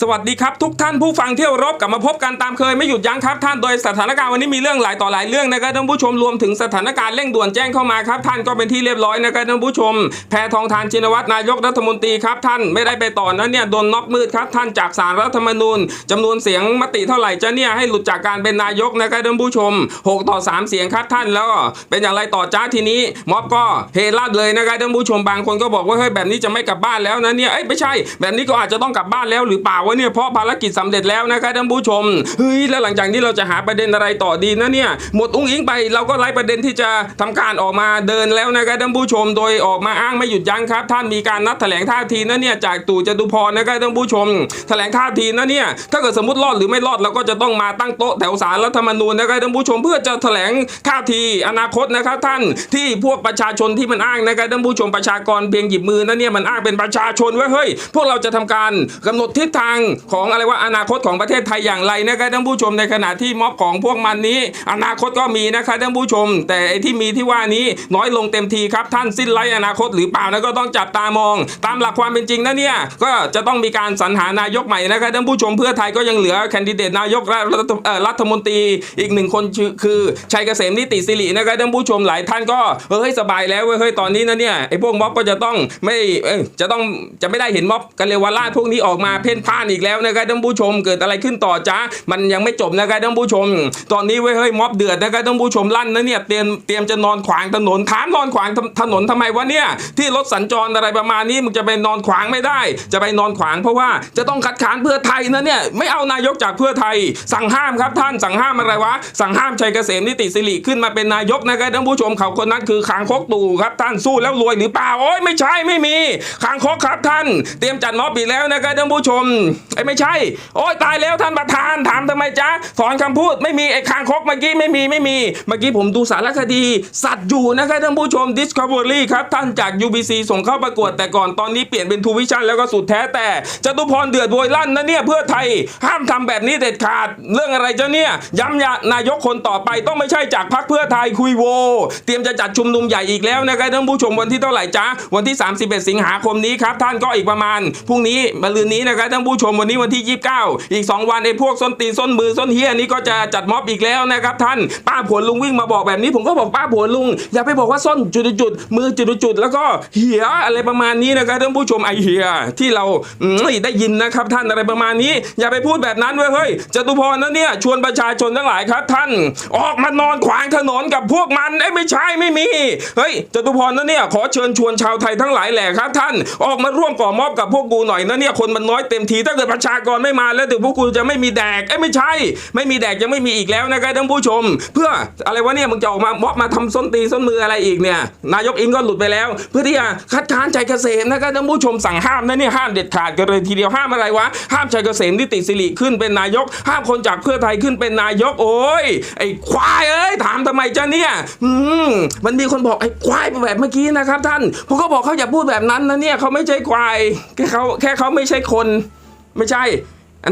สวัสดีครับทุกท่านผู้ฟังเที่เคารพกลับมาพบกันตามเคยไม่หยุดยั้งครับท่านโดยสถานการณ์วันนี้มีเรื่องหลายต่อหลายเรื่องนะครับท่านผู้ชมรวมถึงสถานการณ์เร่งด่วนแจ้งเข้ามาครับท่านก็เป็นที่เรียบร้อยนะครับท่านผู้ชม แพทองทานชินวัตรนายกรัฐมนตรีครับท่านไม่ได้ไปต่อนะเนี่ยโดนน็อกมืดครับท่านจากสารรัฐธรรมนูญจำนวนเสียงมติเท่าไหร่จะเนี่ยให้หลุดจากการเป็นนายกนะครับท่านผู้ชม 6 ต่อ 3 เสียงครับท่านแล้วเป็นอย่างไรต่อจ้าทีนี้ ม็อบก็เฮลั่นเลยนะครับท่านผู้ชมบางคนก็บอกว่าเฮ้ยแบบนี้จะไม่กลับบ้านแล้วนะเนี่ยเอ้ยไม่ใช่ แบบนี้ก็อาจจะต้องกลับบ้านแล้วหรือเปล่าวะเนี่ยเพราะภารกิจสำเร็จแล้วนะครับท่านผู้ชมเฮ้ยแล้วหลังจากนี้เราจะหาประเด็นอะไรต่อดีนะเนี่ยหมดอุ้งอิงไปเราก็ไล่ประเด็นที่จะทำการออกมาเดินแล้วนะครับท่านผู้ชม โดยออกมาอ้างไม่หยุดยั้งครับ ท่านมีการนัดแถลงท่าทีนะเนี่ยจากตู่จตุพรนะครับท่านผู้ชม แถลงท่าทีนะเนี่ยถ้าเกิดสมมติรอดหรือไม่รอดเราก็จะต้องมาตั้งโต๊ะแถวสารรัฐธรรมนูญนะครับท่านผู้ชมเพื่อจะแถลงท่าทีอนาคตนะครับท่านที่พวกประชาชนที่มันอ้างนะครับท่านผู้ชมประชากรเพียงหยิบมือนะเนี่ยมันอ้างเป็นประชาชนไว้ยเฮ้ยพวกเราจะทำการกำหนดทิศทางของอะไรว่าอนาคตของประเทศไทยอย่างไรนะครับท่านผู้ชมในขณะที่ม็อบของพวกมันนี้ อนาคตก็มีนะครับท่านผู้ชม แต่ไอ้ที่มีที่ว่านี้น้อยลงเต็มทีครับท่านสิ้นไร้อนาคตหรือเปล่านะก็ต้องจับตามอง ตามหลักความเป็นจริงนะเนี่ยก็จะต้องมีการสรรหานายกใหม่นะครับท่านผู้ชมเพื่อไทยก็ยังเหลือแคนดิเดตนายกรัฐมนตรีอีกหนึ่งคนคือชัยเกษมนิติสิรินะครับท่านผู้ชมหลายท่านก็เฮ้ยสบายแล้วเว้ยเฮ้ยตอนนี้นะเนี่ยไอ้พวกม็อบก็จะต้องไม่จะต้องจะไม่ได้เห็นม็อบกันเลวราชพวกนี้ออกมาเพ่นพ่านอีกแล้วนะครับท่านผู้ชมเกิดอะไรขึ้นต่อจ้ามันยังไม่จบนะครับท่านผู้ชม ตอนนี้เว้ยเฮ้ยม็อบเดือดนะครับท่านผู้ชมลั่นนะเนี่ยเตรียมเตรียมจะนอนขวางถนนถามนอนขวางถนนทำไมวะเนี่ยที่รถสัญจรอะไรประมาณนี้มึงจะไปนอนขวางไม่ได้ จะไปนอนขวางเพราะว่าจะต้องคัดค้านเพื่อไทยนะเนี่ยไม่เอานายกจากเพื่อไทย สั่งห้ามครับท่านสั่งห้ามอะไรวะ สั่งห้ามชัยเกษมนิติสิริขึ้นมาเป็นนายกนะครับท่านผู้ชมเขาคนนั้นคือคางคกตู่ครับท่านสู้แล้วรวยหรือเปล่าโอ้ยไม่ใช่ไม่มีคางคกครับท่าน เตรียมจัดม็อบอีกแล้วนะครับท่านผู้ชมไอ้ไม่ใช่ โอ้ยตายแล้วท่านประธานถามทำไมจ๊ะถอนคำพูดไม่มีไอ้คางคกเมื่อกี้ไม่มีไม่มี เมื่อกี้ผมดูสารคดี สัตว์อยู่นะครับท่านผู้ชม Discovery ครับท่านจาก UBC ส่งเข้าประกวดแต่ก่อนตอนนี้เปลี่ยนเป็นทูวิชั่นแล้วก็สุดแท้แต่จตุพรเดือดโวยลั่นนะเนี่ยเพื่อไทยห้ามทำแบบนี้เด็ดขาดเรื่องอะไรเจ้ะเนี่ยย้ำยานายกคนต่อไปต้องไม่ใช่จากพรรคเพื่อไทยคุยโว เตรียมจะจัดชุมนุมใหญ่อีกแล้วนะครับท่านผู้ชมวันที่เท่าไหร่จ๊ะวันที่ 31 สิงหาคมนี้ครับท่านก็อีกประมาณพรุ่งนี้มะรืนนี้นะครับท่านผู้ชมวันนี้วันที่ 29 อีก 2 วันไอ้พวกส้นตีนส้นมือส้นเฮียนี่ก็จะจัดม็อบอีกแล้วนะครับท่านป้าผวลุงวิ่งมาบอกแบบนี้ ผมก็บอกป้าผวลุง อย่าไปบอกว่าส้นจุดจุดๆมือจุดจุดๆแล้วก็เหียอะไรประมาณนี้นะครับท่านผู้ชมไอเหียที่เราได้ยินนะครับท่านอะไรประมาณนี้ อย่าไปพูดแบบนั้นเว้ยเฮ้ยจตุพรนะเนี่ยชวนประชาชนทั้งหลายครับท่าน ออกมานอนขวางถนนกับพวกมันไอ้ไม่ใช่ไม่มีเฮ้ยจตุพรนะเนี่ยขอเชิญชวนชาวไทยทั้งหลายแหละครับท่าน ออกมาร่วมก่อมอบกับพวกกูหน่อยนะเนี่ยคนมันน้อยเต็มทีถ้าเกิดประชากรไม่มาแล้วเดี๋ยวพวกกูจะไม่มีแดกไอ้ยไม่ใช่ ไม่มีแดกยังไม่มีอีกแล้วนะครับท่านผู้ชม เพื่ออะไรวะเนี่ยมึงจะออกมาม็อบมาทำส้นตีนส้นมืออะไรอีกเนี่ยนายกอิงก็หลุดไปแล้ว เพื่อที่จะคัดค้านใจเกษมนะครับท่านผู้ชมสั่งห้ามนะเนี่ยห้ามเด็ดขาดกันเลยทีเดียวห้ามอะไรวะห้ามชัยเกษมนิติสิริขึ้นเป็นนายก ห้ามคนจากเพื่อไทยขึ้นเป็นนายกโอ้ยไอ้ควายเอ้ยถามทำไมจ้ะเนี่ยอืมมันมีคนบอกไอ้ควายแบบเมื่อกี้นะครับท่านผมก็บอกเขาอย่าพูดแบบนั้นนะเนี่ยเขาไม่ใช่ควายแค่เขาแค่เขาไม่ใช่คน ไม่ใช่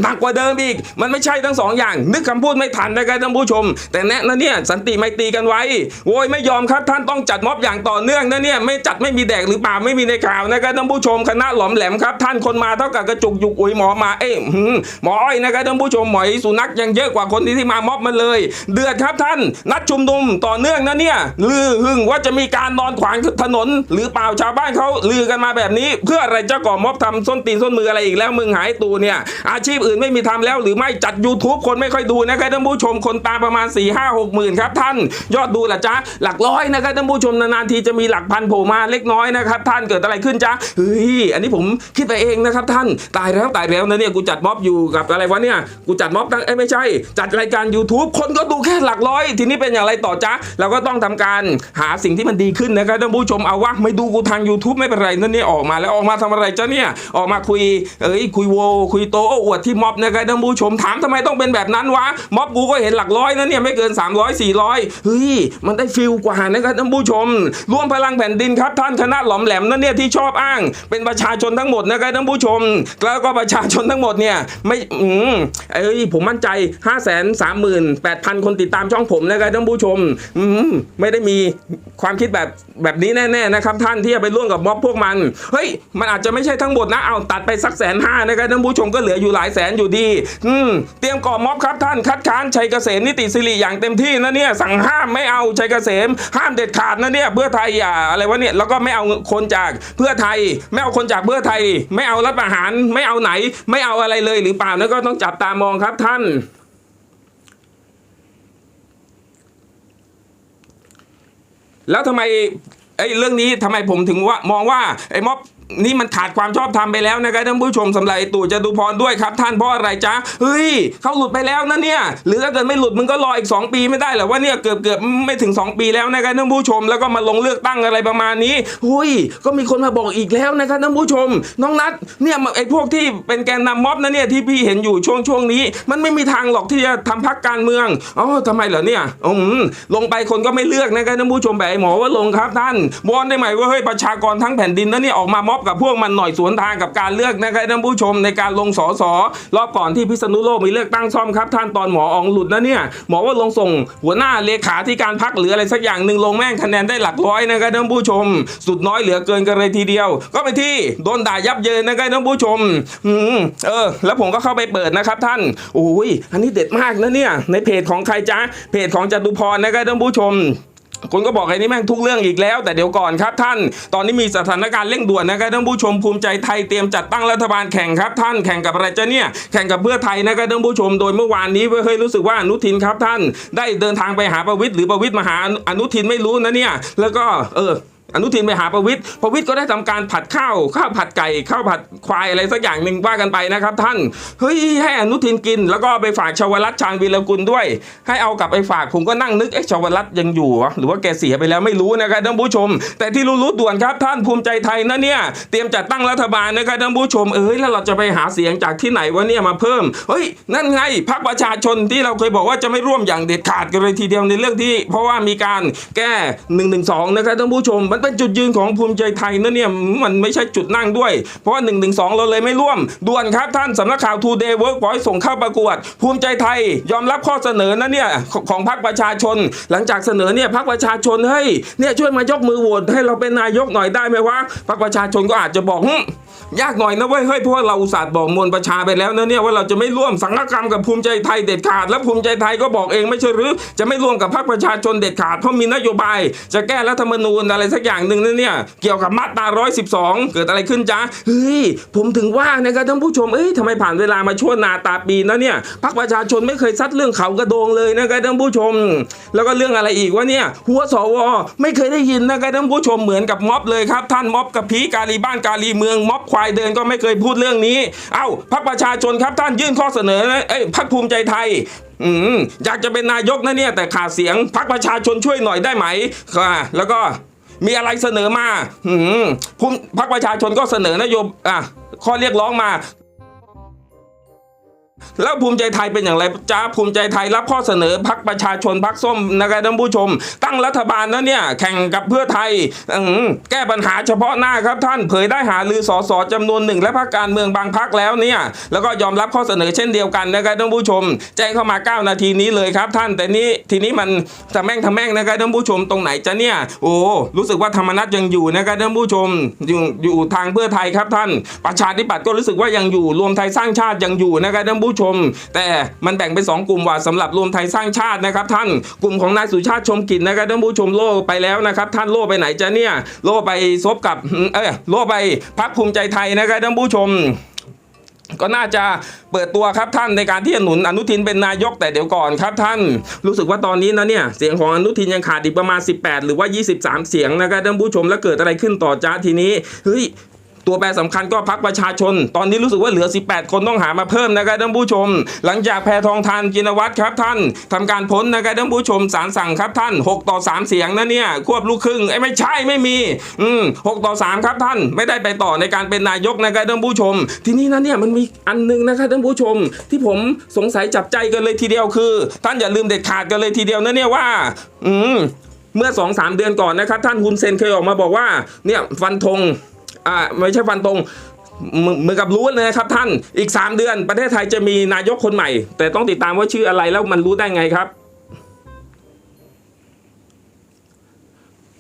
หนักกว่าเดิมอีก มันไม่ใช่ทั้งสองอย่าง นึกคำพูดไม่ทันนะครับท่านผู้ชม แต่แนะนะเนี่ยสันติไม่ตีกันไว้โว้ยไม่ยอมครับท่านต้องจัดม็อบอย่างต่อเนื่องนะเนี่ยไม่จัดไม่มีแดกหรือเปล่าไม่มีในข่าวนะครับท่านผู้ชมคณะหลอมแหลมครับ ท่านคนมาเท่ากับกระจุกยุกอุยหมอมาเอ้หืมหมออ้อยนะครับท่านผู้ชมหมอยสุนัขยังเยอะกว่าคนที่ที่มาม็อบมาเลย เดือดครับท่าน นัดชุมนุมต่อเนื่องนะเนี่ยลือหึงว่าจะมีการนอนขวางถนน หรือเปล่าชาวบ้านเขาลือกันมาแบบนี้ เพื่ออะไรเจ้าก่อม็อบทำส้นตีนส้นมืออะไรอีกแล้วมึงหายตูเนี่ยอาชีพอื่นไม่มีทำแล้วหรือไม่จัด YouTube คนไม่ค่อยดูนะครับท่านผู้ชมคนตามประมาณ4ี่ห้าหกหมื่นครับท่านยอดดูล่ะจ๊ะหลักร้อยนะครับท่านผู้ชมนานๆทีจะมีหลักพันโผล่มาเล็กน้อยนะครับท่านเกิดอะไรขึ้นจ๊ะเฮ้ยอันนี้ผมคิดไปเองนะครับท่านตายแล้วตายแล้วนะเนี่ยกูจัดม็อบอยู่กับอะไรวะเนี่ยกูจัดม็อบตั้งเอ้ไม่ใช่ จัดรายการ YouTube คนก็ดูแค่หลักร้อย ทีนี้เป็นอย่างไรต่อจ๊ะเราก็ต้องทำการหาสิ่งที่มันดีขึ้นนะครับท่านผู้ชมเอาวะไม่ดูกูทาง YouTube ไม่เป็นไรนั่นนี่ออกมาแล้วออกมาทำอะไรจ๊ะเนี่ยออกมาคุยเอ้ยคุยโวคุยโตโอ้อวดที่ม็อบนะครับท่านผู้ชมถามทำไมต้องเป็นแบบนั้นวะม็อบกูก็เห็นหลักร้อยนะเนี่ยไม่เกิน 300 400เฮ้ยมันได้ฟิลกว่านะครับท่านผู้ชมร่วมพลังแผ่นดินครับท่านคณะหลอมแหลมนั่นเนี่ยที่ชอบอ้าง เป็นประชาชนทั้งหมดนะครับท่านผู้ชม แล้วก็ประชาชนทั้งหมดเนี่ยไม่อืมเอ้ยผมมั่นใจ 5 3 8 0 0 0 คนติดตามช่องผมนะครับท่านผู้ชมอืมไม่ได้มีความคิดแบบแบบนี้แน่ๆนะครับท่านที่จะไปร่วมกับม็อบพวกมันเฮ้ยมันอาจจะไม่ใช่ทั้งหมดนะเอาตัดไปสักแสนห้านะครับท่านผู้ชมก็เหลืออยู่หลายแสนอยู่ดี อืม เตรียมก่อม็อบครับท่านคัดค้านชัยเกษมนิติสิริอย่างเต็มที่นะเนี่ยสั่งห้ามไม่เอาชัยเกษม ห้ามเด็ดขาดนะเนี่ยเพื่อไทยอย่าอะไรวะเนี่ยแล้วก็ไม่เอาคนจากเพื่อไทย ไม่เอาคนจากเพื่อไทย ไม่เอารัฐประหารไม่เอาไหน ไม่เอาอะไรเลยหรือเปล่านะก็ต้องจับตามองครับท่านแล้วทำไมไอ้เรื่องนี้ทำไมผมถึงว่ามองว่าไอ้ม็อบ นี่มันขาดความชอบธรรมไปแล้วนะครับท่านผู้ชมสำหรับไอตู่จตุพรด้วยครับท่านเพราะอะไรจ๊ะเฮ้ยเขาหลุดไปแล้วนะเนี่ยหรือถ้าเกิดไม่หลุดมึงก็รออีก 2 ปีไม่ได้เหรอว่าเนี่ยเกือบเกือบไม่ถึง 2 ปีแล้วนะครับท่านผู้ชมแล้วก็มาลงเลือกตั้งอะไรประมาณนี้หุยก็มีคนมาบอกอีกแล้วนะครับท่านผู้ชม น้องนัทเนี่ยไอ้พวกที่เป็นแกนนำม็อบนะเนี่ยที่พี่เห็นอยู่ช่วงช่วงนี้ มันไม่มีทางหรอกที่จะทำพักการเมืองอ๋อทำไมเหรอเนี่ยอืมลงไปคนก็ไม่เลือกนะครับท่านผู้ชมแบบไอ้หมอว่าลงครับท่านวอนได้ไหมว่าเฮ้ยประชากรทั้งแผ่นดินนะเนี่ยออกมาม็อบกับพวกมันหน่อยสวนทางกับการเลือกนะครับท่านผู้ชมในการลงสอสอรอบก่อนที่พิษณุโลกมีเลือกตั้งซ่อมครับ ท่านตอนหมออองหลุดนะเนี่ยหมอว่าลงส่งหัวหน้าเลขาที่การพักหรืออะไรสักอย่างหนึ่งลงแม่งคะแนนได้หลักร้อยนะครับท่านผู้ชม สุดน้อยเหลือเกินกันเลยทีเดียว ก็ไปที่โดนด่ายับเยินนะครับท่านผู้ชมอืมเออ แล้วผมก็เข้าไปเปิดนะครับท่านโอ้ยอันนี้เด็ดมากนะเนี่ยในเพจของใครจ๊ะเพจของจตุพรนะครับท่านผู้ชม คนก็บอกไอ้นี่แม่งทุกเรื่องอีกแล้ว แต่เดี๋ยวก่อนครับท่าน ตอนนี้มีสถานการณ์เร่งด่วนนะครับท่านผู้ชมภูมิใจไทยเตรียมจัดตั้งรัฐบาลแข่งครับท่านแข่งกับอะไรจะเนี่ยแข่งกับเพื่อไทยนะครับท่านผู้ชมโดยเมื่อวานนี้เฮ้ยรู้สึกว่าอนุทินครับท่าน ได้เดินทางไปหาประวิตยหรือประวิตยมาหาอนุทินไม่รู้นะเนี่ยแล้วก็เออ อนุทินไปหาประวิตยประวิตยก็ได้ทำการผัดข้าวข้าวผัดไก่ข้าวผัดควายอะไรสักอย่างหนึ่งว่ากันไปนะครับท่านเฮ้ยให้อนุทินกิน แล้วก็ไปฝากชาวรัตน์ชาญวีรกุลด้วย ให้เอากลับไปฝากผมก็นั่งนึกไอ้ชาวรัตน์ยังอยู่หรือว่าแกเสียไปแล้วไม่รู้นะครับท่านผู้ชม แต่ที่รู้ๆด่วนครับท่านภูมิใจไทยนะเนี่ยเตรียมจัดตั้งรัฐบาลนะครับท่านผู้ชมเอ้ยแล้วเราจะไปหาเสียงจากที่ไหนวะเนี่ยมาเพิ่มเฮ้ยนั่นไงพรรคประชาชนที่เราเคยบอกว่าจะไม่ร่วมอย่างเด็ดขาดกันเลยทีเดียวในเรื่องที่ เพราะว่ามีการแก้1นึนะครับท่านผู้ชมมันเป็นจุดยืนของภูมิใจไทยนะเนี่ยมันไม่ใช่จุดนั่งด้วย เพราะว่า1นึเราเลยไม่ร่วม ด่วนครับท่านสำนักข่าว Today Workpoint ส่งเข้าประกวด ภูมิใจไทย ยอมรับข้อเสนอนะเนี่ยของพรรคประชาชน หลังจากเสนอเนี่ยพรรคประชาชนเฮ้ยเนี่ยช่วยมายกมือโหวตให้เราเป็นนายกหน่อยได้ไหมวะพรรคประชาชนก็อาจจะบอกหึยากหน่อยนะเว้ยเฮ้ยเพราะเราอุตส่าห์บอกมวลประชาไปแล้วนะเนี่ยว่าเราจะไม่ร่วมสังฆกรรมกับภูมิใจไทยเด็ดขาด และภูมิใจไทยก็บอกเองไม่ใช่หรือ จะไม่ร่วมกับพรรคประชาชนเด็ดขาดเพราะมีนโยบาย จะแก้รัฐธรรมนูญอะไรสักอย่างหนึ่งนะเนี่ยเกี่ยวกับมาตรา 112 เกิดอะไรขึ้นจ๊ะเฮ้ยผมถึงว่านะครับท่านผู้ชมเอ้ยทำไมผ่านเวลามาชั่วนาตาปีนะเนี่ยพรรคประชาชนไม่เคยซัดเรื่องเขากระโดงเลยนะครับท่านผู้ชม แล้วก็เรื่องอะไรอีกวะเนี่ยหัวสวไม่เคยได้ยินนะครับท่านผู้ชมเหมือนกับม็อบเลยครับ ท่านม็อบกับผีกาลีบ้านกาลีเมืองม็อบควายเดินก็ไม่เคยพูดเรื่องนี้ เอ้าพรรคประชาชนครับท่านยื่นข้อเสนอนะเอ้ยพรรคภูมิใจไทยอืมอยากจะเป็นนายกนะเนี่ยแต่ขาดเสียงพรรคประชาชนช่วยหน่อยได้ไหมค่ะแล้วก็ มีอะไรเสนอมา อืมพรรคประชาชนก็เสนอนโยบอะข้อเรียกร้องมา แล้วภูมิใจไทยเป็นอย่างไรจ้าภูมิใจไทยรับข้อเสนอพักประชาชนพักส้มนะครับท่านผู้ชม ตั้งรัฐบาลนะเนี่ยแข่งกับเพื่อไทยแก้ปัญหาเฉพาะหน้าครับท่านเผยได้หาลือสอสอจำนวนหนึ่งและพรรคการเมืองบางพักแล้วเนี่ยแล้วก็ยอมรับข้อเสนอเช่นเดียวกันนะครับท่านผู้ชม แจ้งเข้ามา 9 นาทีนี้เลยครับท่าน แต่นี้ทีนี้มันทำแม่งทำแม่งนะครับท่านผู้ชมตรงไหนจะเนี่ยโอ้รู้สึกว่าธรรมนัตยังอยู่นะครับท่านผู้ชมอยู่อยู่ทางเพื่อไทยครับท่าน ประชาธิปัตย์ก็รู้สึกว่ายังอยู่รวมไทยสร้างชาติยังอยู่นะครับท่านผู้ชม แต่มันแบ่งเป็นสองกลุ่มว่าสำหรับรวมไทยสร้างชาตินะครับท่านกลุ่มของนายสุชาติชมกลิ่นนะครับท่านผู้ชมโล่ไปแล้วนะครับท่านโล่ไปไหนจะเนี่ยโล่ไปซบกับเออโล่ไปพักภูมิใจไทยนะครับท่านผู้ชมก็น่าจะเปิดตัวครับท่านในการที่จะหนุนอนุทินเป็นนายกแต่เดี๋ยวก่อนครับท่าน รู้สึกว่าตอนนี้นะเนี่ยเสียงของอนุทินยังขาดอีกประมาณ 18 หรือว่า 23 เสียงนะครับท่านผู้ชมแล้วเกิดอะไรขึ้นต่อจ้าทีนี้เฮ้ย ตัวแปรสำคัญก็พักประชาชน ตอนนี้รู้สึกว่าเหลือ 18 คนต้องหามาเพิ่มนะครับท่านผู้ชม หลังจากแพทองทานกินวัตรครับท่านทำการพ้นนะครับท่านผู้ชมสารสั่งครับท่าน 6 ต่อ 3 เสียงนะเนี่ยควบลูกครึ่งไอ้ไม่ใช่ไม่มี อืม6ต่อ 3 ครับท่าน ไม่ได้ไปต่อในการเป็นนายกนะครับท่านผู้ชม ทีนี้นะเนี่ยมันมีอันหนึงนะครับท่านผู้ชม ที่ผมสงสัยจับใจกันเลยทีเดียวคือ ท่านอย่าลืมเด็ดขาดกันเลยทีเดียวนะเนี่ยว่า อืมเมื่อ2อสเดือนก่อนนะครับท่านฮุนเซนเคยออกมาบอกว่าเนี่ยฟันธง อ่าไม่ใช่ฟันตรงเหมือนเหมือนกับรู้เลยนะครับท่านอีก 3 เดือนประเทศไทยจะมีนายกคนใหม่ แต่ต้องติดตามว่าชื่ออะไรแล้วมันรู้ได้ไงครับ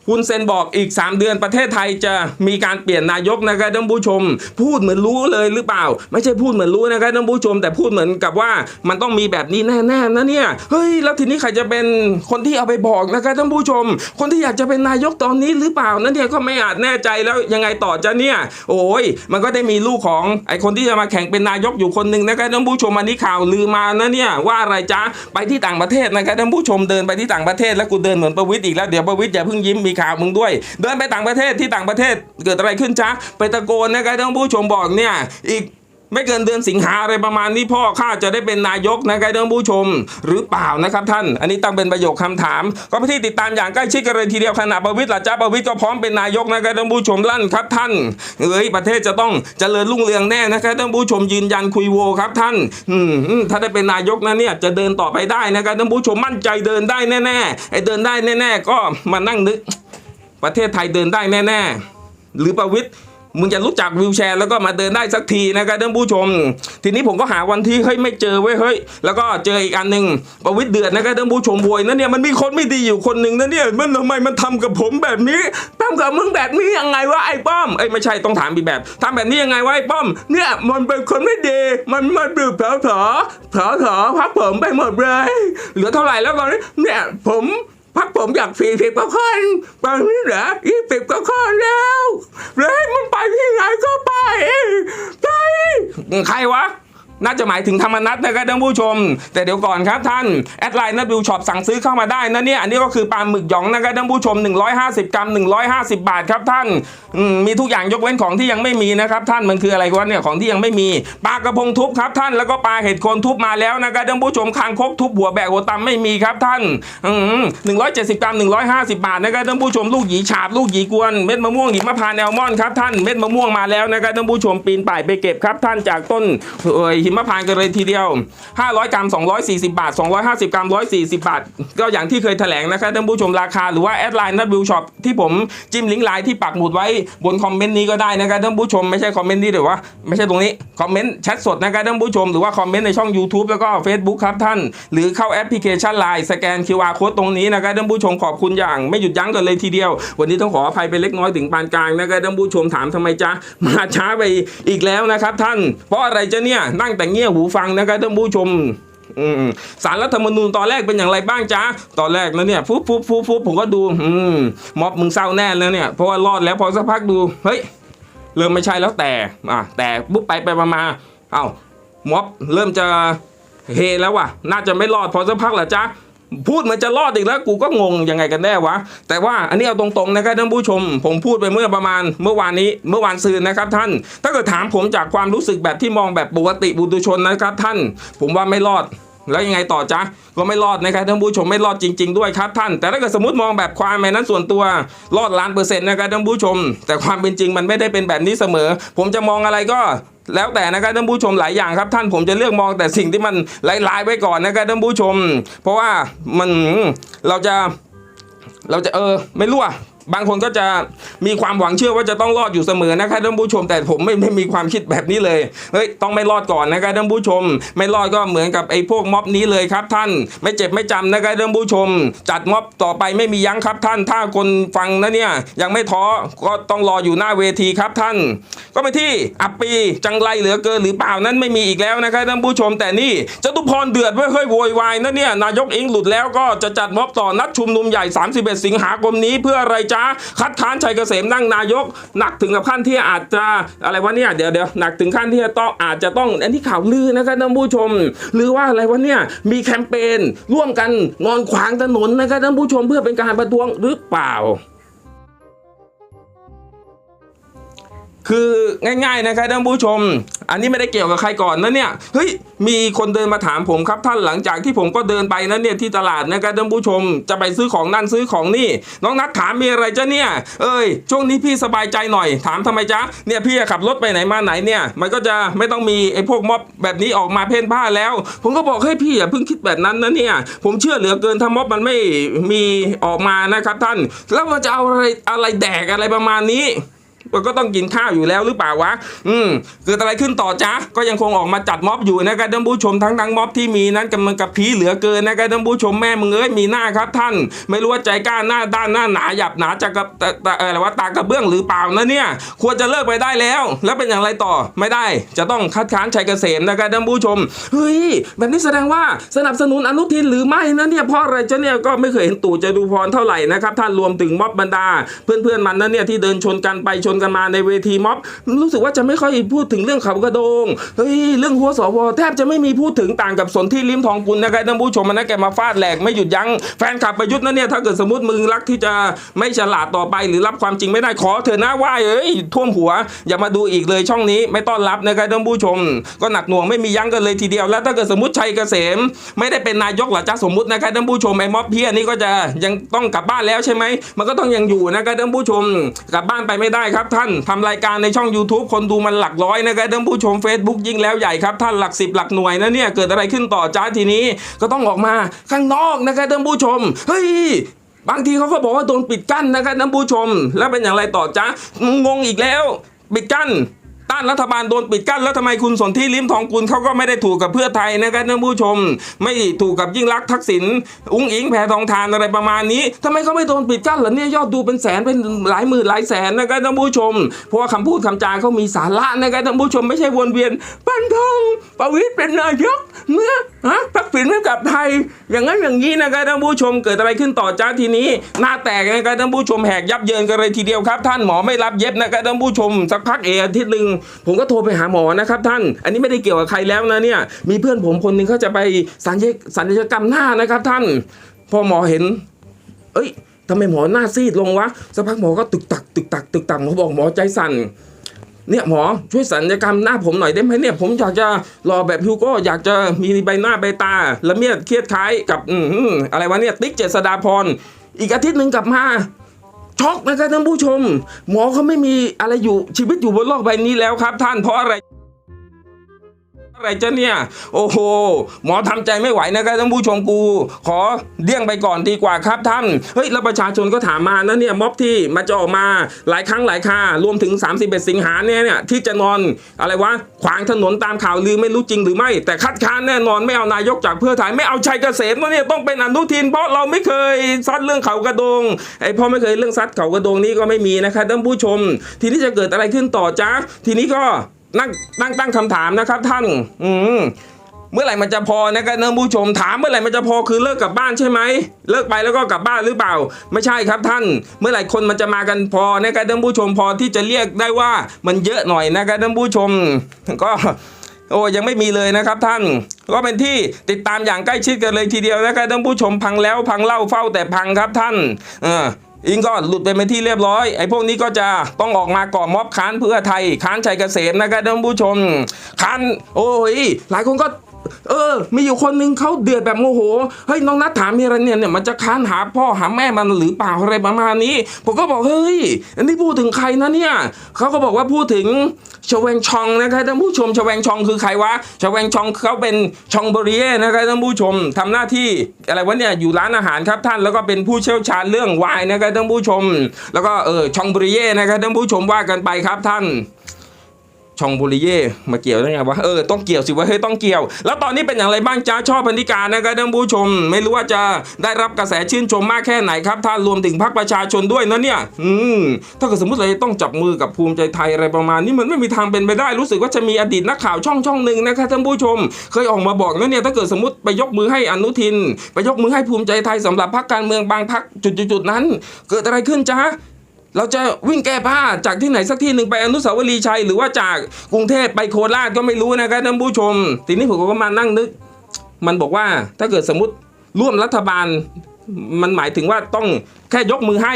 คุณเซนบอกอีก 3 เดือนประเทศไทยจะมีการเปลี่ยนนายกนะครับท่านผู้ชม พูดเหมือนรู้เลยหรือเปล่า ไม่ใช่พูดเหมือนรู้นะครับท่านผู้ชม แต่พูดเหมือนกับว่ามันต้องมีแบบนี้แน่ๆนะเนี่ยเฮ้ยแล้วทีนี้ใครจะเป็นคนที่เอาไปบอกนะครับท่านผู้ชม คนที่อยากจะเป็นนายกตอนนี้หรือเปล่านั่นเนี่ยก็ไม่อาจแน่ใจแล้วยังไงต่อจะเนี่ย โอ้ยมันก็ได้มีลูกของไอคนที่จะมาแข่งเป็นนายกอยู่คนหนึ่งนะครับท่านผู้ชมอันนี้ข่าวลือมานะเนี่ยว่าอะไรจ๊ะไปที่ต่างประเทศนะครับท่านผู้ชมเดินไปที่ต่างประเทศแล้วกูเดินเหมือนประวิตรอีกแล้วเดี๋ยวประวิตรอย่าเพิ่งยิ้มมีข่าวมึงด้วย เดินไปต่างประเทศที่ต่างประเทศเกิดอะไรขึ้นจ๊ะไปตะโกนนะครับท่านผู้ชมบอกเนี่ยอีกไม่เกินเดือนสิงหาอะไรประมาณนี้พ่อข้าจะได้เป็นนายกนะครับท่านผู้ชม หรือเปล่านะครับท่าน อันนี้ตั้งเป็นประโยคคำถาม ก็ไปที่ติดตามอย่างใกล้ชิดกันเลยทีเดียวขณะประวิตรล่ะจ้าประวิตรก็พร้อมเป็นนายกนะครับท่านผู้ชมลั่นครับท่านเอ้ยประเทศจะต้องเจริญรุ่งเรืองแน่นะครับท่านผู้ชมยืนยันคุยโวครับท่านอืมถ้าได้เป็นนายกนะเนี่ยจะเดินต่อไปได้นะครับท่านผู้ชมมั่นใจเดินได้แน่ๆไอ้เดินได้แน่ ๆ ก็มานั่งนึก ประเทศไทยเดินได้แน่ ๆ หรือประวิตรมึงจะรู้จักวิวแชร์แล้วก็มาเดินได้สักทีนะครับท่านผู้ชม ทีนี้ผมก็หาวันที่เฮ้ยไม่เจอเว้ยเฮ้ยแล้วก็เจออีกอันหนึ่งประวิตรเดือดนะครับท่านผู้ชมโวยนะเนี่ยมันมีคนไม่ดีอยู่คนหนึ่งนะเนี่ยมันทำไมมันทำกับผมแบบนี้ทำกับมึงแบบนี้ยังไงวะไอ้ป้อมเอ้ยไม่ใช่ต้องถามอีกแบบทำแบบนี้ยังไงวะไอ้ป้อม เนี่ยมันเป็นคนไม่ดีมันมาดื่มเผลอเผลอเผลอเผลอพักผมไปหมดเลยเหลือเท่าไหร่แล้วตอนนี้เนี่ยผม พักผมอยากสี่สิบกว่าคนตอนนี้เหลือยี่สิบกว่าคนแล้วเลยมันไปที่ไหนก็ไปไปใครวะ น่าจะหมายถึงธรรมนัตนะครับท่านผู้ชม แต่เดี๋ยวก่อนครับท่านแอดไลน์นัดวิวช็อปสั่งซื้อเข้ามาได้นะเนี่ยอันนี้ก็คือปลาหมึกหยองนะครับท่านผู้ชม 150 กรัม 150 บาทครับท่านมมีทุกอย่างยกเว้นของที่ยังไม่มีนะครับท่านมันคืออะไรวะเนี่ยของที่ยังไม่มีปลากระพงทุบครับท่านแล้วก็ปลาเห็ดโคนทุบมาแล้วนะครับท่านผู้ชมคางคกทุบหัวแบกหัวตำไม่มีครับท่านอืม170กรัม150บาทนะครับท่านผู้ชมลูกหยีฉาบลูกหยีกวนเม็ดมะม่วงหิมพานต์แอลมอนครับท่านเม็ดมะม่วงมาแล้วนะครับท่านผู้ชมปีนป่ายไปเก็บครับท่านจากต้นเอ่ยหิมพานต์กันเลยทีเดียว 500 กรัม 240 บาท 250 กรัม 140 บาท ก็อย่างที่เคยแถลงนะครับท่านผู้ชมราคาหรือว่าแอดไลน์นัดวิวช็อปที่ผมจิ้มลิงก์ไลน์ที่ปักหมุดไว้บนคอมเมนต์นี้ก็ได้นะครับท่านผู้ชมไม่ใช่คอมเมนต์นี้เดี๋ยวว่าไม่ใช่ตรงนี้คอมเมนต์แชทสดนะครับท่านผู้ชมหรือว่าคอมเมนต์ในช่อง YouTube แล้วก็ Facebook ครับท่าน หรือเข้าแอปพลิเคชันไลน์สแกน QR Code ตรงนี้นะครับท่านผู้ชมขอบคุณอย่างไม่หยุดยั้งกันเลยทีเดียว วันนี้ต้องขออภัยไปเล็กน้อยถึงปานกลางนะครับท่านผู้ชมถามทำไมจ๊ะมาช้าไปอีกแล้วนะครับท่าน เพราะอะไรจะเนี่ยนั่งแต่แตงเงี่ยหูฟังนะครับท่านผู้ชมสารรัฐธรรมนูญตอนแรกเป็นอย่างไรบ้างจ๊ะตอนแรกนะเนี่ยฟุบฟุบฟุบฟุบผมก็ดูอืมม็อบมึงเศร้าแน่แล้วเนี่ยเพราะว่ารอดแล้วพอสักพักดูเฮ้ยเริ่มไม่ใช่แล้วแต่อะแต่ปุ๊บไปไปมามาเอ้าม็อบเริ่มจะเฮแล้วว่ะ น่าจะไม่รอดพอสักพักแหละจ๊ะ พูดเหมันจะรอดอีกแล้วกูก็งงยังไงกันแน่วะ แต่ว่าอันนี้เอาตรงๆนะครับท่านผู้ชม ผมพูดไปเมื่อประมาณเมื่อวานนี้เมื่อวานซืนนะครับท่าน ถ้าเกิดถามผมจากความรู้สึกแบบที่มองแบบปกติบุตุชนนะครับท่าน ผมว่าไม่รอดแล้วยังไงต่อจ๊ะก็ไม่รอดนะครับท่านผู้ชมไม่รอดจริง ๆ ด้วยครับท่าน แต่ถ้าเกิดสมมติมองแบบความในนั้นส่วนตัวรอดล้านเปอร์เซ็นต์นะครับท่านผู้ชม แต่ความเป็นจริงมันไม่ได้เป็นแบบนี้เสมอ ผมจะมองอะไรก็ แล้วแต่นะครับท่านผู้ชมหลายอย่างครับท่านผมจะเลือกมองแต่สิ่งที่มันลายๆไว้ก่อนนะครับท่านผู้ชม เพราะว่ามันเราจะเราจะเออไม่รู้อะ บางคนก็จะมีความหวังเชื่อว่าจะต้องรอดอยู่เสมอนะครับท่านผู้ชม แต่ผมไม่ไม่มีความคิดแบบนี้เลยเฮ้ยต้องไม่รอดก่อนนะครับท่านผู้ชม ไม่รอดก็เหมือนกับไอ้พวกม็อบนี้เลยครับ ท่านไม่เจ็บไม่จำนะครับท่านผู้ชม จัดม็อบต่อไปไม่มียั้งครับท่าน ถ้าคนฟังนะเนี่ยยังไม่ท้อก็ต้องรออยู่หน้าเวทีครับท่าน ก็ไปที่อัปปีจังไรเหลือเกินหรือเปล่านั้นไม่มีอีกแล้วนะครับท่านผู้ชม แต่นี่จตุพรเดือดไว้เฮ้ยโวยวายนะเนี่ยนายกอิงหลุดแล้วก็จะจัดม็อบต่อนัดชุมนุมใหญ่ 31 สิงหาคมนี้เพื่ออะไรจ้าคัดค้านชัยเกษมนั่งนายก หนักถึงกับขั้นที่อาจจะอะไรวะเนี่ยเดี๋ยวเดี๋ยวหนักถึงขั้นที่จะต้องอาจจะต้องอันนี้ข่าวลือนะครับท่านผู้ชม หรือว่าอะไรวะเนี่ยมีแคมเปญร่วมกันนอนขวางถนนนะครับท่านผู้ชมเพื่อเป็นการประท้วงหรือเปล่าคือง่ายๆนะครับท่านผู้ชม อันนี้ไม่ได้เกี่ยวกับใครก่อนนะเนี่ยเฮ้ยมีคนเดินมาถามผมครับท่านหลังจากที่ผมก็เดินไปนะเนี่ยที่ตลาดนะครับท่านผู้ชมจะไปซื้อของนั่นซื้อของนี่ น้องนัดถามมีอะไรจ้ะเนี่ย เอ้ยช่วงนี้พี่สบายใจหน่อย ถามทำไมจ๊ะเนี่ยพี่ขับรถไปไหนมาไหนเนี่ยมันก็จะไม่ต้องมีไอ้พวกม็อบแบบนี้ออกมาเพ่นพ่านแล้ว ผมก็บอกให้พี่อย่าเพิ่งคิดแบบนั้นนะเนี่ยผมเชื่อเหลือเกินถ้าม็อบมันไม่มีออกมานะครับท่าน แล้วมันจะเอาอะไรอะไรแดกอะไรประมาณนี้ มันก็ต้องกินข้าวอยู่แล้วหรือเปล่าวะ อืมเกิดอะไรขึ้นต่อจ๊ะก็ยังคงออกมาจัดม็อบอยู่นะครับท่านผู้ชมทั้งทั้งม็อบที่มีนั้นกำลังกับผีเหลือเกินนะครับท่านผู้ชมแม่มึงเอ้ยมีหน้าครับท่าน ไม่รู้ว่าใจกล้าหน้าด้านหน้าหนาหยับหนาจากกับตะอะไรว่าตากระเบื้องหรือเปล่านะเนี่ย ควรจะเลิกไปได้แล้ว แล้วเป็นอย่างไรต่อไม่ได้ จะต้องคัดค้านชัยเกษมนะครับท่านผู้ชมเฮ้ยแบบนี้แสดงว่าสนับสนุนอนุทินหรือไม่นะเนี่ยเพราะอะไรเจะเนี่ยก็ไม่เคยเห็นตู่จตุพรเท่าไหร่นะครับท่านรวมถึงม็อบบรรดา เพื่อนๆมันนั้นเนี่ยที่เดินชนกันไปชนกันมาในเวทีม็อบ รู้สึกว่าจะไม่ค่อยพูดถึงเรื่องเขากระโดงเฮ้ยเรื่องหัวสวแทบจะไม่มีพูดถึงต่างกับสนที่ลิ้มทองกุลนะครับท่านผู้ชมมันนะแกมาฟาดแหลกไม่หยุดยั้งแฟนคลับประยุทธ์นะเนี่ยถ้าเกิดสมมติมึงรักที่จะไม่ฉลาดต่อไปหรือรับความจริงไม่ได้ขอเถอะนะว่าเอ้ยท่วมหัว อย่ามาดูอีกเลยช่องนี้ไม่ต้อนรับนะครับท่านผู้ชม ก็หนักหน่วงไม่มียั้งกันเลยทีเดียว แล้วถ้าเกิดสมมติชัยเกษม ไม่ได้เป็นนายกหรอจ้าสมมตินะครับท่านผู้ชมไอ้ม็อบเพี้ยนี่ก็จะยังต้องกลับบ้านแล้วใช่ไหมมันก็ต้องยังอยู่นะครับท่านผู้ชมกลับบ้านไปไม่ได้ครับท่านทำรายการในช่อง YouTube คนดูมันหลักร้อยนะครับท่านผู้ชม Facebook ยิ่งแล้วใหญ่ครับท่านหลักสิบหลักหน่วยนะเนี่ยเกิดอะไรขึ้นต่อจ้าทีนี้ก็ต้องออกมาข้างนอกนะครับท่านผู้ชมเฮ้ยบางทีเขาก็บอกว่าโดนปิดกั้นนะครับท่านผู้ชม แล้วเป็นอย่างไรต่อจ้างงอีกแล้ว ปิดกั้น ต้านรัฐบาลโดนปิดกั้นแล้วทำไมคุณสนที่ลิ้มทองกุลเขาก็ไม่ได้ถูกกับเพื่อไทยนะครับท่านผู้ชม ไม่ถูกกับยิ่งรักทักษิณอุ้งอิงแพทองทานอะไรประมาณนี้ทำไมเขาไม่โดนปิดกั้นเหรอเนี่ยยอดดูเป็นแสนเป็นหลายหมื่นหลายแสนนะครับท่านผู้ชม เพราะว่าคำพูดคำจาเขามีสาระนะครับท่านผู้ชมไม่ใช่วนเวียนปันทองประวิตรเป็นนายกเมื่อ ฮะทักษิณไม่กลับไทย อย่างนั้นอย่างนี้นะครับท่านผู้ชมเกิดอะไรขึ้นต่อจ้าทีนี้ หน้าแตกนะครับท่านผู้ชมแหกยับเยินกันเลยทีเดียวครับ ท่านหมอไม่รับเย็บนะครับท่านผู้ชมสักพักเออาทิตย์หนึ่งผมก็โทรไปหาหมอนะครับท่าน อันนี้ไม่ได้เกี่ยวกับใครแล้วนะเนี่ยมีเพื่อนผมคนหนึ่งเขาจะไปสัญญสัญญกรรมหน้านะครับท่าน พอหมอเห็น เอ้ยทำไมหมอหน้าซีดลงวะสักพักหมอก็ตึกตักตึกตักตึกตักหมอบอกหมอใจสั่น เนี่ยหมอช่วยสัญญกรรมหน้าผมหน่อยได้ไหมเนี่ยผมอยากจะรอแบบฮิวโก้อยากจะมีใบหน้าใบตาละเมียดเครียดคล้ายกับอืมอะไรวะเนี่ยติ๊กเจษดาพรอีกอาทิตย์หนึ่งกลับมาช็อกนะครับท่านผู้ชม หมอเขาไม่มีอะไรอยู่ชีวิตอยู่บนโลกใบนี้แล้วครับท่านเพราะอะไร อะไรจ้ะเนี่ย โอ้โห หมอทำใจไม่ไหวนะครับท่านผู้ชมกู ขอเลี่ยงไปก่อนดีกว่าครับท่าน เฮ้ยแล้วประชาชนก็ถามมานะเนี่ยม็อบที่มาจะออกมาหลายครั้งหลายคารวมถึง 31 สิงหาเนี่ยเนี่ยที่จะนอนอะไรวะขวางถนนตามข่าวลือไม่รู้จริงหรือไม่ แต่คัดค้านแน่นอนไม่เอานายกจากเพื่อไทยไม่เอาชัยเกษมนะเนี่ยต้องเป็นอนุทิน เพราะเราไม่เคยซัดเรื่องเขากระดงไอ้พ่อไม่เคยเรื่องซัดเขากระดงนี้ก็ไม่มีนะครับท่านผู้ชม ทีนี้จะเกิดอะไรขึ้นต่อจ้าทีนี้ก็ นั่งนั่งตั้งคำถามนะครับท่านอืมเมื่อไหร่มันจะพอนะครับท่านผู้ชมถามเมื่อไหร่มันจะพอคือเลิกกลับบ้านใช่ไหมเลิกไปแล้วก็กลับบ้านหรือเปล่า ไม่ใช่ครับท่าน เมื่อไหร่คนมันจะมากันพอนะครับท่านผู้ชมพอที่จะเรียกได้ว่ามันเยอะหน่อยนะครับท่านผู้ชม ก็โอ้ยังไม่มีเลยนะครับท่าน ก็เป็นที่ติดตามอย่างใกล้ชิดกันเลยทีเดียวนะครับท่านผู้ชมพังแล้วพังเล่าเฝ้าแต่พังครับท่าน เออ อิงก็หลุดไปเป็นที่เรียบร้อยไอ้พวกนี้ก็จะต้องออกมาก่อม็อบค้านเพื่อไทย ค้านชัยเกษมนะครับท่านผู้ชม ค้านโอ้ยหลายคนก็เออ มีอยู่คนหนึงเขาเดือดแบบโมโห เฮ้ย น้องนัดถามมีอะไรเนี่ยเนี่ย มันจะค้านหาพ่อหาแม่มันหรือเปล่าอะไรประมาณนี้ ผมก็บอก เฮ้ย อันนี้พูดถึงใครนะเนี่ย เขาก็บอกว่าพูดถึง ชเวงชองนะครับท่านผู้ชมชเวงชองคือใครวะชเวงชองเขาเป็นชองบริเย่นะครับท่านผู้ชมทำหน้าที่อะไรวะเนี่ยอยู่ร้านอาหารครับท่านแล้วก็เป็นผู้เชี่ยวชาญเรื่องไวน์นะครับท่านผู้ชม แล้วก็เออชองบริเย่นะครับท่านผู้ชมว่ากันไปครับท่าน ชองบุริเย่มาเกี่ยวได้ไงวะเออต้องเกี่ยวสิว่าเฮ้ยต้องเกี่ยว แล้วตอนนี้เป็นอย่างไรบ้างจ้าชอบพันธิการนะครับท่านผู้ชม ไม่รู้ว่าจะได้รับกระแสชื่นชมมากแค่ไหนครับท่ารวมถึงพรรคประชาชนด้วยนะเนี่ย อืมถ้าเกิดสมมติเราจะต้องจับมือกับภูมิใจไทยอะไรประมาณนี้มันไม่มีทางเป็นไปได้รู้สึกว่าจะมีอดีตนักข่าวช่องช่องหนึ่งนะครับท่านผู้ชม เคยออกมาบอกนะเนี่ยถ้าเกิดสมมติไปยกมือให้อนุทิน ไปยกมือให้ภูมิใจไทยสำหรับพรรคการเมืองบางพรรคจุดๆนั้น เกิดอะไรขึ้นจ้า เราจะวิ่งแก้ผ้าจากที่ไหนสักที่หนึ่งไปอนุสาวรีย์ชัย หรือว่าจากกรุงเทพไปโคราชก็ไม่รู้นะครับท่านผู้ชม ทีนี้ผมก็มานั่งนึก มันบอกว่าถ้าเกิดสมมติร่วมรัฐบาล มันหมายถึงว่าต้องแค่ยกมือให้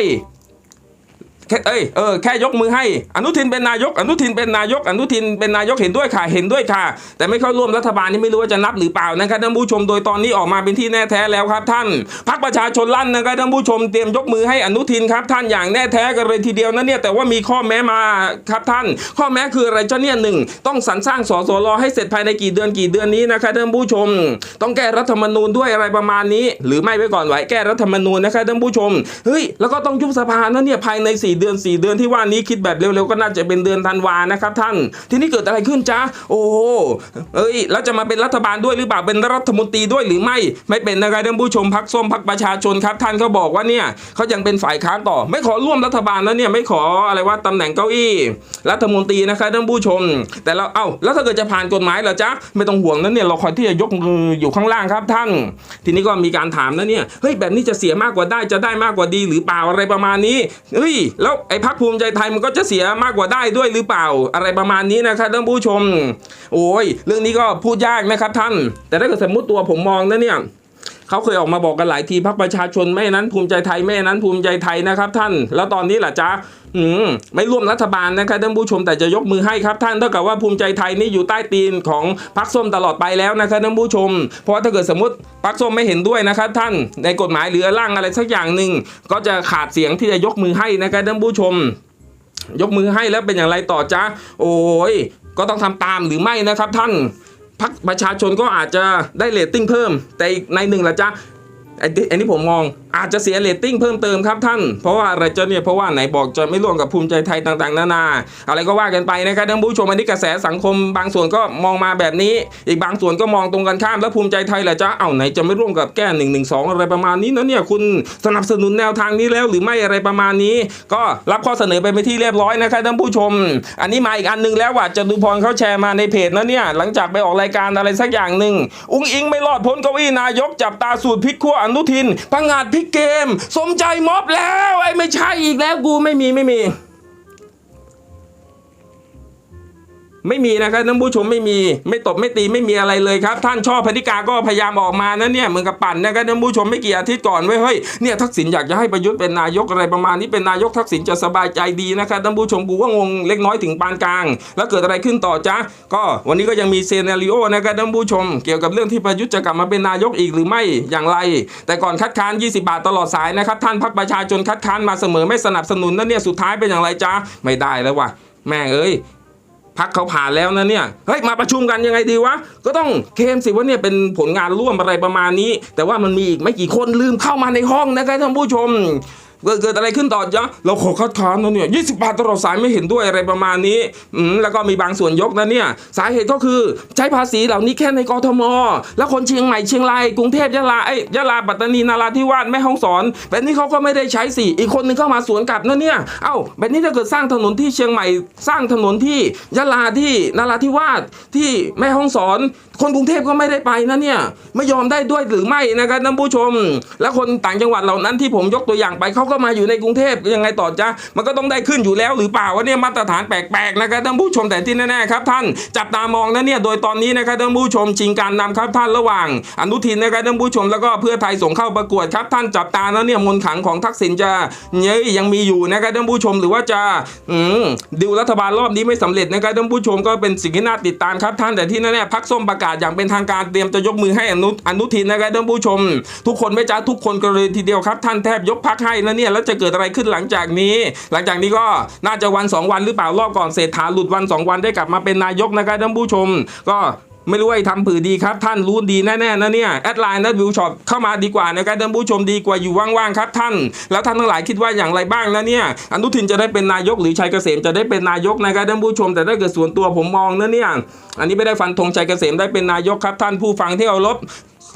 แค่เอ้ยเออแค่ยกมือให้ อนุทินเป็นนายก อนุทินเป็นนายก อนุทินเป็นนายกเห็นด้วยค่ะเห็นด้วยค่ะ แต่ไม่เข้าร่วมรัฐบาลนี่ไม่รู้ว่าจะนับหรือเปล่านะครับท่านผู้ชมโดยตอนนี้ออกมาเป็นที่แน่แท้แล้วครับ ท่านพรรคประชาชนลั่นนะครับท่านผู้ชมเตรียมยกมือให้อนุทินครับ ท่านอย่างแน่แท้กันเลยทีเดียวนะเนี่ยแต่ว่ามีข้อแม้มาครับท่าน ข้อแม้คืออะไรเจ้าเนี่ยหนึ่งต้องสรรสร้างสสรให้เสร็จภายในกี่เดือนกี่เดือนนี้นะครับท่านผู้ชม ต้องแก้รัฐธรรมนูญด้วยอะไรประมาณนี้ หรือไม่ไว้ก่อนไว้แก้รัฐธรรมนูญนะครับท่านผู้ชมเฮ้ยแล้วก็ต้องยุบสภานะเนี่ยภายใน4 4 เดือน 4 เดือนที่ว่านี้คิดแบบเร็วๆก็น่าจะเป็นเดือนธันวานะครับท่าน ทีนี้เกิดอะไรขึ้นจ๊ะโอ้เอ้ยแล้วจะมาเป็นรัฐบาลด้วยหรือเปล่าเป็นรัฐมนตรีด้วยหรือไม่ ไม่เป็นนะครับท่านผู้ชมพักส้มพักประชาชนครับ ท่านเขาบอกว่าเนี่ยเขายังเป็นฝ่ายค้านต่อ ไม่ขอร่วมรัฐบาลแล้วเนี่ยไม่ขออะไรว่าตำแหน่งเก้าอี้ รัฐมนตรีนะครับท่านผู้ชม แต่เราเอ้าแล้วถ้าเกิดจะผ่านกฎหมายเหรอจ๊ะไม่ต้องห่วงนะเนี่ยเราคอยที่จะยกมืออยู่ข้างล่างครับท่าน ทีนี้ก็มีการถามนะเนี่ยเฮ้ยแบบนี้จะเสียมากกว่าได้จะได้มากกว่าดีหรือเปล่าอะไรประมาณนี้เฮ้ยแล้วไอ้พักภูมิใจไทยมันก็จะเสียมากกว่าได้ด้วยหรือเปล่า อะไรประมาณนี้นะครับท่านผู้ชม โอ้ย เรื่องนี้ก็พูดยากนะครับท่าน แต่ถ้าเกิดสมมติตัวผมมองนะเนี่ย เขาเคยออกมาบอกกันหลายทีพักประชาชนไม่นั้นภูมิใจไทยไม่นั้นภูมิใจไทยนะครับท่าน แล้วตอนนี้ล่ะจ๊ะอืมไม่ร่วมรัฐบาลนะครับท่านผู้ชมแต่จะยกมือให้ครับท่านเท่ากับว่าภูมิใจไทยนี่อยู่ใต้ตีนของพักส้มตลอดไปแล้วนะครับท่านผู้ชม เพราะถ้าเกิดสมมติพักส้มไม่เห็นด้วยนะครับท่านในกฎหมายหรือร่างอะไรสักอย่างหนึ่งก็จะขาดเสียงที่จะยกมือให้นะครับท่านผู้ชม ยกมือให้แล้วเป็นอย่างไรต่อจ๊ะโอ้ยก็ต้องทำตามหรือไม่นะครับท่าน พักประชาชนก็อาจจะได้เรตติ้งเพิ่ม แต่ในหนึ่งละจ๊ะ อ้ที่ไอ้นี่ผมมองอาจจะเสียเรตติ้งเพิ่มเติมครับท่าน เพราะว่าอะไรจะเนี่ยเพราะว่าไหนบอกจะไม่ร่วมกับภูมิใจไทยต่างๆ นานา อะไรก็ว่ากันไปนะครับท่านผู้ชมอันนี้กระแสสังคมบางส่วนก็มองมาแบบนี้ อีกบางส่วนก็มองตรงกันข้ามแล้วภูมิใจไทยแหละจ๊ะเอ้าไหนจะไม่ร่วมกับแก้หนึ่งหนึ่งสองอะไรประมาณนี้นะเนี่ยคุณสนับสนุนแนวทางนี้แล้วหรือไม่อะไรประมาณนี้ ก็รับข้อเสนอไปเป็นที่เรียบร้อยนะครับท่านผู้ชม อันนี้มาอีกอันหนึงแล้วว่าจตุพรเขาแชร์มาในเพจนะเนี่ยหลังจากไปออกรายการอะไรสักอย่างหนึ่งอุ้งอิงไม่รอดพ้นเก้าอี้นายกจับตาสูตรพลิกขั้วอนุทินพังงาดพิกเกม สมใจม็อบแล้ว ไอ้ไม่ใช่อีกแล้วกูไม่มีไม่มี ไม่มีนะครับท่านผู้ชมไม่มี ไม่ตบไม่ตีไม่มีอะไรเลยครับ ท่านชอบพนิกาก็พยายามออกมานะเนี่ยเหมือนกับปั่นนะครับท่านผู้ชมไม่กี่อาทิตย์ก่อนไว้เฮ้ยเนี่ยทักษิณอยากจะให้ประยุทธ์เป็นนายกอะไรประมาณนี้เป็นนายกทักษิณจะสบายใจดีนะครับท่านผู้ชมกูก็งงเล็กน้อยถึงปานกลาง แล้วเกิดอะไรขึ้นต่อจ๊ะก็วันนี้ก็ยังมีเซนาริโอนะครับท่านผู้ชม เกี่ยวกับเรื่องที่ประยุทธ์จะกลับมาเป็นนายกอีกหรือไม่อย่างไร แต่ก่อนคัดค้าน 20 บาทตลอดสายนะครับท่านพักประชาชนคัดค้านมาเสมอไม่สนับสนุนนะเนี่ยสุดท้ายเป็นอย่างไรจ๊ะไม่ได้แล้วว่ะแม่เอ้ย พักเขาผ่านแล้วนะเนี่ยเฮ้ยมาประชุมกันยังไงดีวะก็ต้องเคมสิว่าเนี่ยเป็นผลงานร่วมอะไรประมาณนี้ แต่ว่ามันมีอีกไม่กี่คนลืมเข้ามาในห้องนะครับท่านผู้ชม เกิดอะไรขึ้นต่อจ๊ะเราขอคัดค้านนะเนี่ยยี่สิบาทตลอดสายไม่เห็นด้วยอะไรประมาณนี้อืมแล้วก็มีบางส่วนยกนะเนี่ยสาเหตุก็คือใช้ภาษีเหล่านี้แค่ในกรทม แล้วคนเชียงใหม่เชียงรายกรุงเทพยะลาไอ้ยยะลาปัตตานีนาราธิวาสแม่ฮ่องสอนแบบนี้เขาก็ไม่ได้ใช้สิอีกคนนึงเข้ามาสวนกลับนะเนี่ยเอ้าแบบนี้ถ้าเกิดสร้างถนนที่เชียงใหม่สร้างถนนที่ยะลาที่นาราธิวาสที่แม่ฮ่องสอนคนกรุงเทพก็ไม่ได้ไปนะเนี่ยไม่ยอมได้ด้วยหรือไม่นะครับท่านผู้ชม แล้วคนต่างจังหวัดเหล่านั้นที่ผมยกตัวอย่างไปเขาก็มาอยู่ในกรุงเทพยังไงต่อจ๊ะมันก็ต้องได้ขึ้นอยู่แล้วหรือเปล่าวะเนี่ยมาตรฐานแปลกๆนะครับท่านผู้ชมแต่ที่แน่ๆครับท่านจับตามองนะเนี่ยโดยตอนนี้นะครับท่านผู้ชมชิงการนำครับท่านระหว่าง อนุทินนะครับท่านผู้ชมแล้วก็เพื่อไทยส่งเข้าประกวดครับท่านจับตานะเนี่ยมนขังของทักษิณจะเย้ยยังมีอยู่นะครับท่านผู้ชมหรือว่าจะอืมดิวรัฐบาลรอบนี้ไม่สำเร็จนะครับท่านผู้ชมก็เป็นสิ่งที่น่าติดตามครับท่านแต่ที่แน่ๆพักส้มประกาศอย่างเป็นทางการเตรียมจะยกมือให้อนุอนุทินนะครับท่านผู้ชม ทุกคนไม่จ้าทุกคนก็เลยทีเดียวครับท่านแทบยกพักให้แล้วเนี่ยแล้วจะเกิดอะไรขึ้นหลังจากนี้ หลังจากนี้ก็น่าจะวัน 2 วันหรือเปล่ารอบก่อนเศรษฐาหลุดวัน 2 วันได้กลับมาเป็นนายกนะครับท่านผู้ชม ก็ ไม่รู้ไอ้ทำผือดีครับ ท่านรู้ดีแน่ๆนะเนี่ยแอดไลน์นัดวิวช็อปเข้ามาดีกว่านะครับท่านผู้ชมดีกว่าอยู่ว่างๆครับท่าน แล้วท่านทั้งหลายคิดว่าอย่างไรบ้างนะเนี่ยอนุทินจะได้เป็นนายกหรือชัยเกษมจะได้เป็นนายกนะครับท่านผู้ชมแต่ถ้าเกิดส่วนตัวผมมองนะเนี่ยอันนี้ไม่ได้ฟันธงชัยเกษมได้เป็นนายกครับท่านผู้ฟังที่เอารบ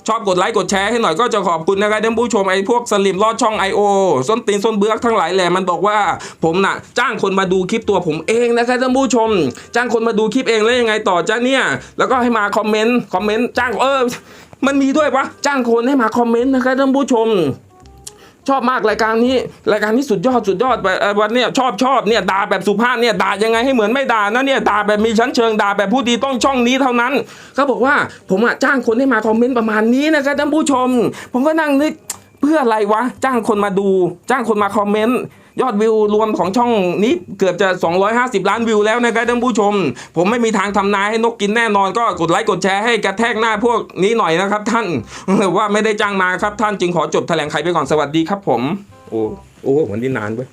ชอบกดไลค์กดแชร์ให้หน่อยก็จะขอบคุณนะครับท่านผู้ชมไอ้พวกสลิมลอดช่อง I.O. ส้นตีนส้นเบื้อกทั้งหลายแหละมันบอกว่า ผมน่ะ จ้างคนมาดูคลิปตัวผมเองนะครับท่านผู้ชม จ้างคนมาดูคลิปเองแล้วยังไงต่อจ้าเนี่ย แล้วก็ให้มาคอมเมนต์คอมเมนต์จ้างเออมันมีด้วยปะจ้างคนให้มาคอมเมนต์นะครับท่านผู้ชม ชอบมากรายการนี้ รายการนี้สุดยอดสุดยอดวันเนี้ยชอบชอบเนี่ยด่าแบบสุภาพเนี่ยด่ายังไงให้เหมือนไม่ด่านะเนี่ยด่าแบบมีชั้นเชิงด่าแบบผู้ดีต้องช่องนี้เท่านั้นเขาบอกว่าผมอะจ้างคนให้มาคอมเมนต์ประมาณนี้นะครับท่านผู้ชม ผมก็นั่งนึกเพื่ออะไรวะ จ้างคนมาดู จ้างคนมาคอมเมนต์ ยอดวิวรวมของช่องนี้เกือบจะ 250 ล้านวิวแล้วนะครับท่านผู้ชม ผมไม่มีทางทำนายให้นกกินแน่นอนก็กดไลค์กดแชร์ให้กระแทกหน้าพวกนี้หน่อยนะครับท่านว่าไม่ได้จ้างมาครับท่านจึงขอจบแถลงไขไปก่อนสวัสดีครับผม โอ้โอ้วันนี้นานเว้ย